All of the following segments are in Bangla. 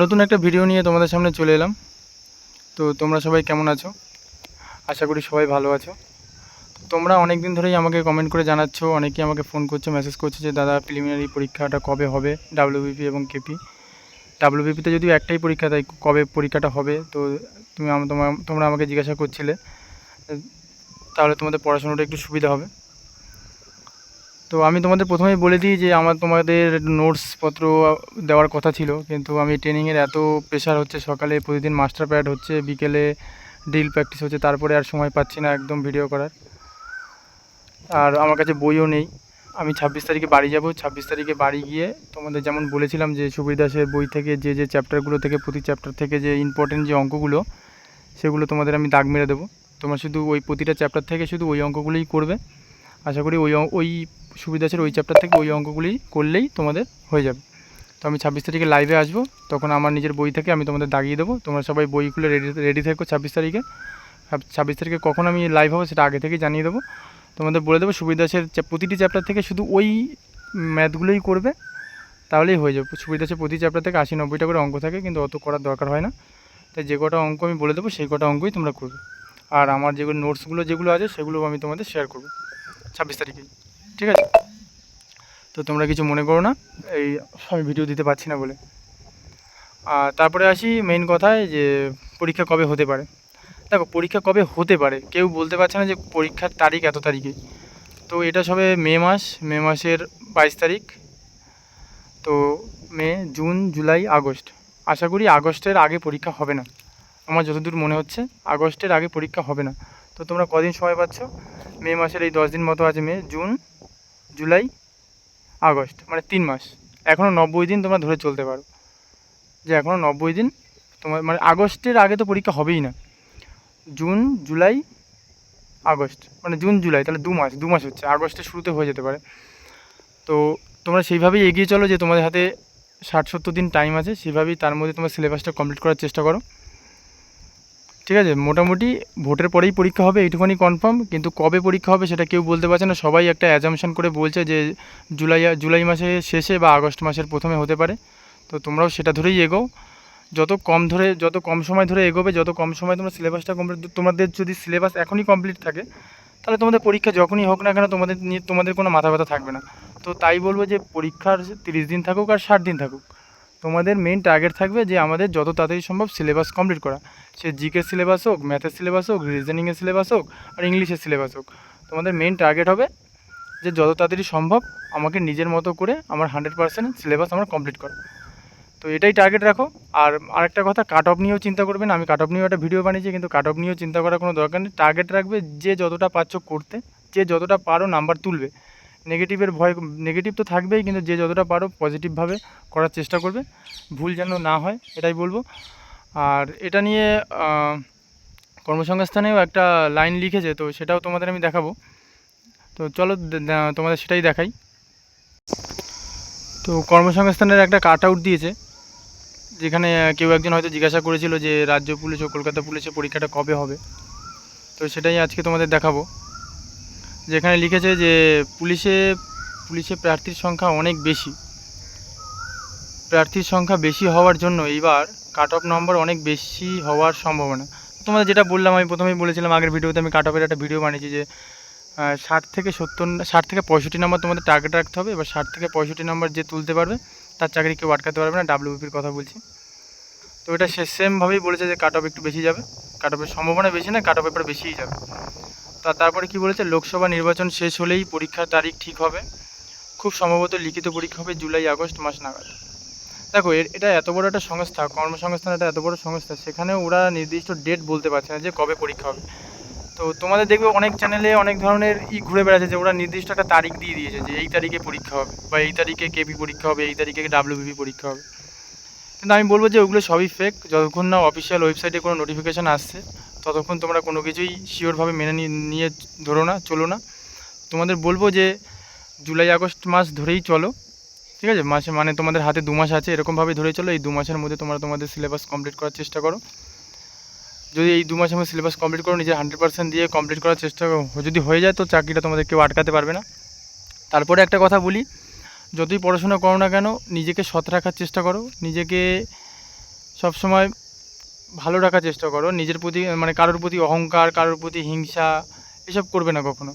নতুন একটা ভিডিও নিয়ে তোমাদের সামনে চলে এলাম। তো তোমরা সবাই কেমন আছো? আশা করি সবাই ভালো আছো। তোমরা অনেক দিন ধরেই আমাকে কমেন্ট করে জানাচ্ছ, অনেকেই আমাকে ফোন করছ মেসেজ করছ যে, দাদা প্রিলিমিনারি পরীক্ষাটা কবে হবে? ডাব্লিউবিপি এবং কেপি ডাব্লিউবিপিতে যদিও একটাই পরীক্ষা, তাই কবে পরীক্ষাটা হবে? তো তুমি তোমার তোমরা আমাকে জিজ্ঞাসা করছিলে। তাহলে তোমাদের পড়াশোনাটা একটু সুবিধা হবে। তো আমি তোমাদের প্রথমেই বলে দিই যে আমার তোমাদের নোটসপত্র দেওয়ার কথা ছিল, কিন্তু আমি ট্রেনিংয়ের এত প্রেশার হচ্ছে সকালে, প্রতিদিন মাস্টার প্যাড হচ্ছে, বিকেলে ড্রিল প্র্যাকটিস হচ্ছে, তারপরে আর সময় পাচ্ছি না একদম ভিডিও করার। আর আমার কাছে বইও নেই। আমি ছাব্বিশ তারিখে বাড়ি যাব, ছাব্বিশ তারিখে বাড়ি গিয়ে তোমাদের যেমন বলেছিলাম যে সুবীর দাসের বই থেকে, যে যে চ্যাপ্টারগুলো থেকে, প্রতি চ্যাপ্টার থেকে যে ইম্পর্টেন্ট যে অঙ্কগুলো, সেগুলো তোমাদের আমি দাগ মেরে দেবো। তোমরা শুধু ওই প্রতিটা চ্যাপ্টার থেকে শুধু ওই অঙ্কগুলোই করবে। আশা করি ওই ওই সুবিধাছের ওই চ্যাপ্টার থেকে ওই অঙ্কগুলি করলেই তোমাদের হয়ে যাবে। তো আমি ছাব্বিশ তারিখে লাইভে আসব, তখন আমার নিজের বই থেকে আমি তোমাদের দাগিয়ে দেবো। তোমরা সবাই বইগুলো রেডি রেডি থেকো ছাব্বিশ তারিখে। ছাব্বিশ তারিখে কখন আমি লাইভ হব সেটা আগে থেকেই জানিয়ে দেবো। তোমাদের বলে দেবো সুবিধাছের প্রতিটি চ্যাপ্টার থেকে শুধু ওই ম্যাথগুলোই করবে, তাহলেই হয়ে যাবে। সুবিধাছের প্রতি চ্যাপ্টার থেকে আশি নব্বইটা করে অঙ্ক থাকে, কিন্তু অত করার দরকার হয় না। তাই যে কটা অঙ্ক আমি বলে দেবো, সেই কটা অঙ্কই তোমরা করবে। আর আমার যেগুলো নোটসগুলো যেগুলো আছে সেগুলো আমি তোমাদের শেয়ার করব। ছাব্বিশ তারিখে, ঠিক আছে? তো তোমরা কিছু মনে করো না, এই আমি ভিডিও দিতে পারছি না বলে। আর তারপরে আসি মেইন কথায় যে পরীক্ষা কবে হতে পারে। দেখো, পরীক্ষা কবে হতে পারে, কেউ বলতে পারছে না যে পরীক্ষার তারিখ এত তারিখে। তো এটা সবে মে মাস, মে মাসের বাইশ তারিখ। তো মে, জুন, জুলাই, আগস্ট। আশা করি আগস্টের আগে পরীক্ষা হবে না। আমার যতদূর মনে হচ্ছে, আগস্টের আগে পরীক্ষা হবে না। তো তোমরা কদিন সময় পাচ্ছ? মে মাসের এই দশ দিন মতো আছে মে, জুন, জুলাই, আগস্ট মানে তিন মাস। এখনও নব্বই দিন তোমরা ধরে চলতে পারো। যে এখনও নব্বই দিন তোমার মানে আগস্টের আগে তো পরীক্ষা হবেই না। জুন, জুলাই, আগস্ট মানে জুন, জুলাই, তাহলে দু মাস দু মাস হচ্ছে। আগস্টের শুরুতে হয়ে যেতে পারে। তো তোমরা সেইভাবেই এগিয়ে চলো যে তোমাদের হাতে ষাট সত্তর দিন টাইম আছে। সেভাবেই তার মধ্যে তোমার সিলেবাসটা কমপ্লিট করার চেষ্টা করো। ঠিক আছে, মোটামুটি ভোটের পরেই পরীক্ষা হবে এইটুখানি কনফার্ম কিন্তু কবে পরীক্ষা হবে সেটা কেউ বলতে পারছে না। সবাই একটা অ্যাজামশন করে বলছে যে জুলাই জুলাই মাসের শেষে বা আগস্ট মাসের প্রথমে হতে পারে। তো তোমরাও সেটা ধরেই এগোও। যত কম ধরে, যত কম সময় ধরে এগোবে, যত কম সময় তোমরা সিলেবাসটা কমপ্লিট তোমাদের যদি সিলেবাস এখনই কমপ্লিট থাকে, তাহলে তোমাদের পরীক্ষা যখনই হোক না কেন তোমাদের নিয়ে তোমাদের কোনো মাথা ব্যথা থাকবে না। তো তাই বলব যে পরীক্ষার তিরিশ দিন থাকুক আর ষাট দিন থাকুক। তোমাদের মেইন টার্গেট থাকবে যে আমাদের যত তাড়াতাড়ি সম্ভব সিলেবাস কমপ্লিট করা। সে জিকে সিলেবাস হোক ম্যাথের সিলেবাস হোক রিজনিংয়ের সিলেবাস হোক, আর ইংলিশের সিলেবাস হোক। তোমাদের মেইন টার্গেট হবে যে যত তাড়াতাড়ি সম্ভব আমাকে নিজের মতো করে আমার হান্ড্রেড পার্সেন্ট সিলেবাস আমার কমপ্লিট করা। তো এটাই টার্গেট রাখো। আর আরেকটা কথা কাট অফ নিয়েও চিন্তা করবেন আমি কাট অফ নিয়েও একটা ভিডিও বানিয়েছি, কিন্তু কাট অফ নিয়েও চিন্তা করার কোনো দরকার নেই। টার্গেট রাখবে যে যতটা পারছ করতে, যে যতটা পারো নাম্বার তুলবে। নেগেটিভের ভয় নেগেটিভ তো থাকবেই, কিন্তু যে যতটা পারো পজিটিভভাবে করার চেষ্টা করবে। ভুল যেন না হয়, এটাই বলব। আর এটা নিয়ে কর্মসংস্থানেও একটা লাইন লিখেছে, তো সেটাও তোমাদের আমি দেখাবো। তো চলো তোমাদের সেটাই দেখাই। তো কর্মসংস্থানের একটা কাট আউট দিয়েছে, যেখানে কেউ একজন হয়তো জিজ্ঞাসা করেছিল যে, রাজ্য পুলিশ ও কলকাতা পুলিশের পরীক্ষাটা কবে হবে? তো সেটাই আজকে তোমাদের দেখাবো। যেখানে লিখেছে যে পুলিশে পুলিশে প্রার্থীর সংখ্যা অনেক বেশি। প্রার্থীর সংখ্যা বেশি হওয়ার জন্য এইবার কাট অফ নম্বর অনেক বেশি হওয়ার সম্ভাবনা। তোমাদের যেটা বললাম, আমি প্রথমেই বলেছিলাম আগের ভিডিওতে আমি কাট অফের একটা ভিডিও বানিয়েছি যে ষাট থেকে সত্তর, ষাট থেকে পঁয়ষট্টি নম্বর তোমাদের টার্গেট রাখতে হবে। এবার ষাট থেকে পঁয়ষট্টি নম্বর যে তুলতে পারবে, তার চাকরি কেউ আটকাতে পারবে না ডাব্লিউবিপির কথা বলছি। তো এটা সেমভাবেই বলেছে যে কাট অফ একটু বেশি যাবে। কাট অফের সম্ভাবনা বেশি না কাট অফ এবার বেশিই যাবে। তা তারপরে কি বলেছে? লোকসভা নির্বাচন শেষ হলেই পরীক্ষার তারিখ ঠিক হবে। খুব সম্ভবত লিখিত পরীক্ষা হবে জুলাই, আগস্ট মাস নাগাদ। দেখো, এর- এটা এত বড় একটা সংস্থা, কর্মসংস্থান একটা এত বড় সংস্থা সেখানে ওরা নির্দিষ্ট ডেট বলতে পারছে না যে কবে পরীক্ষা হবে। তো তোমাদের দেখবে অনেক চ্যানেলে অনেক ধরনের ই ঘুরে বেড়াচ্ছে যে ওরা নির্দিষ্ট একটা তারিখ দিয়ে দিয়েছে যে এই তারিখে পরীক্ষা হবে বা এই তারিখে কেপি পরীক্ষা হবে, এই তারিখে ডাব্লিউবিপি পরীক্ষা হবে। কিন্তু আমি বলব যে ওগুলো সবই ফেক যতক্ষণ না অফিসিয়াল ওয়েবসাইটে কোনো নোটিফিকেশান আসছে। ততক্ষণ তোমরা কোনো কিছুই শিওরভাবে মেনে নিয়ে ধরো না, চলো না। তোমাদের বলব যে, জুলাই, আগস্ট মাস ধরেই চলো, ঠিক আছে? মাসে মানে তোমাদের হাতে দু মাস আছে, এরকমভাবে ধরে চলো। এই দু মাসের মধ্যে তোমরা তোমাদের সিলেবাস কমপ্লিট করার চেষ্টা করো। যদি এই দু মাসের মধ্যে সিলেবাস কমপ্লিট করো, নিজের হান্ড্রেড পার্সেন্ট দিয়ে কমপ্লিট করার চেষ্টা করো। যদি হয়ে যায় তো চাকরিটা তোমাদের কেউ আটকাতে পারবে না। তারপরে একটা কথা বলি, যতই পড়াশোনা করো না কেন, নিজেকে সৎ রাখার চেষ্টা করো। নিজেকে সব সময় ভালো রাখার চেষ্টা করো। নিজের প্রতি মানে কারোর প্রতি অহংকার, কারোর প্রতি হিংসা, এসব করবে না কখনো।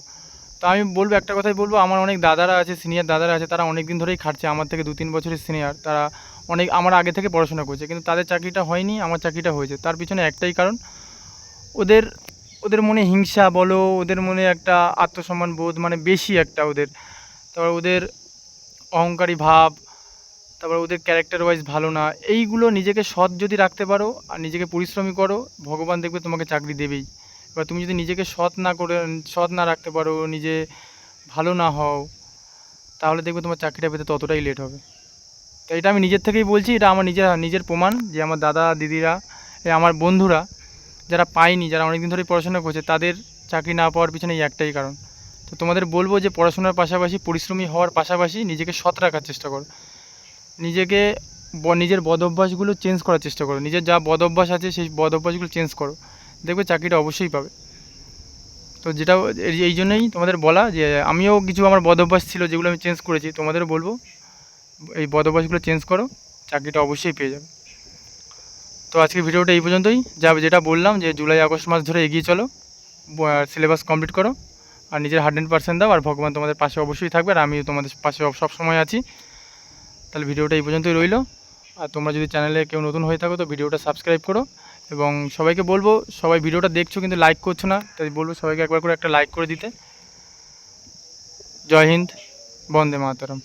তো আমি বলব, একটা কথাই বলব, আমার অনেক দাদারা আছে সিনিয়র দাদারা আছে, তারা অনেক দিন ধরেই খাটছে। আমার থেকে দু তিন বছরের সিনিয়র তারা অনেক, আমার আগে থেকে পড়াশোনা করছে, কিন্তু তাদের চাকরিটা হয়নি, আমার চাকরিটা হয়েছে। তার পিছনে একটাই কারণ, ওদের ওদের মনে হিংসা বলো, ওদের মনে একটা আত্মসম্মান বোধ মানে বেশি একটা ওদের। তারপর ওদের অহংকারী ভাব তারপর ওদের ক্যারেক্টার ওয়াইজ ভালো না, এইগুলো নিজেকে সৎ যদি রাখতে পারো আর নিজেকে পরিশ্রমী করো, ভগবান দেখবে তোমাকে চাকরি দেবেই। এবার তুমি যদি নিজেকে সৎ না করে, সৎ না রাখতে পারো, নিজে ভালো না হও, তাহলে দেখবে তোমার চাকরিটা পেতে ততটাই লেট হবে। তো এটা আমি নিজের থেকেই বলছি, এটা আমার নিজের নিজের প্রমাণ যে আমার দাদা, দিদিরা আমার বন্ধুরা, যারা পায়নি, যারা অনেক দিন ধরেই পড়াশোনা করছে, তাদের চাকরি না পাওয়ার পিছনে এই একটাই কারণ। তো তোমাদের বলব যে পড়াশোনার পাশাপাশি, পরিশ্রমী হওয়ার পাশাপাশি নিজেকে সৎ রাখার চেষ্টা করো। নিজেকে নিজের বদ অভ্যাসগুলো চেঞ্জ করার চেষ্টা করো। নিজের যা বদ অভ্যাস আছে, সেই বদ অভ্যাসগুলো চেঞ্জ করো। দেখবে চাকরিটা অবশ্যই পাবে। তো যেটা এই- জন্যই তোমাদের বলা যে, আমিও কিছু আমার বদ অভ্যাস ছিল যেগুলো আমি চেঞ্জ করেছি, তোমাদেরও বলব। এই বদ অভ্যাসগুলো চেঞ্জ করো, চাকরিটা অবশ্যই পেয়ে যাবে। তো আজকে ভিডিওটা এই পর্যন্তই। যা, যেটা বললাম যে, জুলাই, আগস্ট মাস ধরে এগিয়ে চলো। সিলেবাস কমপ্লিট করো। আর নিজের হান্ড্রেড পার্সেন্ট দাও, আর ভগবান তোমাদের পাশে অবশ্যই থাকবে। আর আমিও তোমাদের পাশে সব সময় আছি। তাহলে ভিডিওটা এই পর্যন্তই রইল। আর তোমরা যদি চ্যানেলে কেউ নতুন হয়ে থাকো তো ভিডিওটা সাবস্ক্রাইব করো এবং সবাইকে বলব, সবাই ভিডিওটা দেখছ কিন্তু লাইক করছ না, তাই বলব সবাইকে একবার করে একটা লাইক করে দিতে। জয় হিন্দ, বন্দে মাতরম।